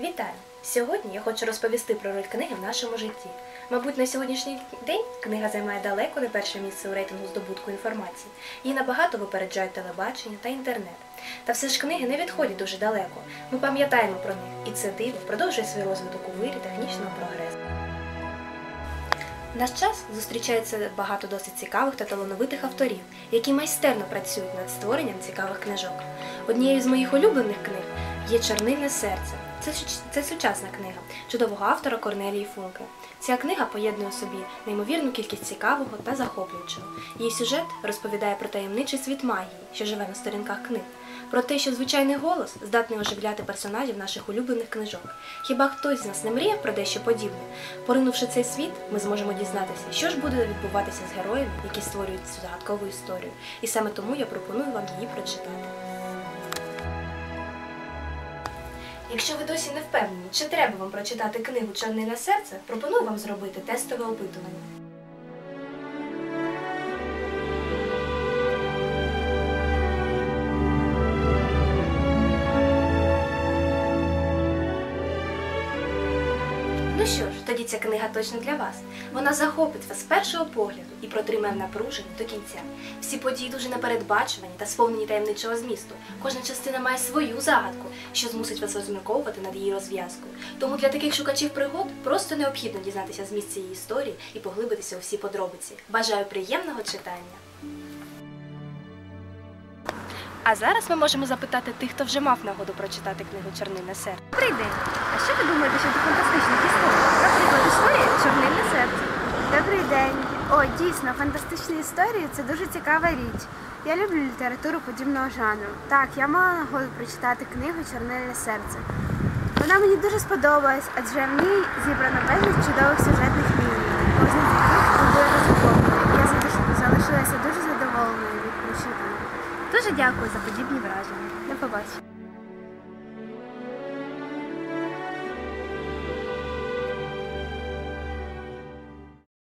Вітаю! Сьогодні я хочу розповісти про роль книги в нашому житті. Мабуть, на сьогоднішній день книга займає далеко не перше місце у рейтингу здобутку інформації. Її набагато випереджають телебачення та інтернет. Та все ж книги не відходять дуже далеко. Ми пам'ятаємо про них, і це диво продовжує свій розвиток у вирі технічного прогресу. В наш час зустрічається багато досить цікавих та талановитих авторів, які майстерно працюють над створенням цікавих книжок. Однією з моїх улюблених книг є Чорнильне серце. Це, сучасна книга чудового автора Корнелії Функе. Ця книга поєднує у собі неймовірну кількість цікавого та захоплюючого. Її сюжет розповідає про таємничий світ магії, що живе на сторінках книг, про те, що звичайний голос здатний оживляти персонажів наших улюблених книжок. Хіба хтось з нас не мріяв про дещо подібне? Поринувши цей світ, ми зможемо дізнатися, що ж буде відбуватися з героями, які створюють цю загадкову історію. І саме тому я пропоную вам її прочитати. Якщо ви досі не впевнені, чи треба вам прочитати книгу Чорнильне серце, пропоную вам зробити тестове опитування. Ну що ж, тоді ця книга точно для вас. Вона захопить вас з першого погляду і протримає в напруженні до кінця. Всі події дуже непередбачувані та сповнені таємничого змісту. Кожна частина має свою загадку, що змусить вас розмірковувати над її розв'язкою. Тому для таких шукачів пригод просто необхідно дізнатися зміст цієї історії і поглибитися у всі подробиці. Бажаю приємного читання! А зараз ми можемо запитати тих, хто вже мав нагоду прочитати книгу Чорнильне серце. Добрий день. А що ви думаєте щодо фантастичних історій? Наприклад, історія Чорнильне серце. Добрий день. О, дійсно, фантастичні історії це дуже цікава річ. Я люблю літературу подібного жанру. Так, я мала нагоду прочитати книгу Чорнильне серце. Вона мені дуже сподобалась, адже в ній зібрано безліч чудових сюжетних ліній. Кожна з яких буде розповнена. Дякую за подібні враження. До побачення.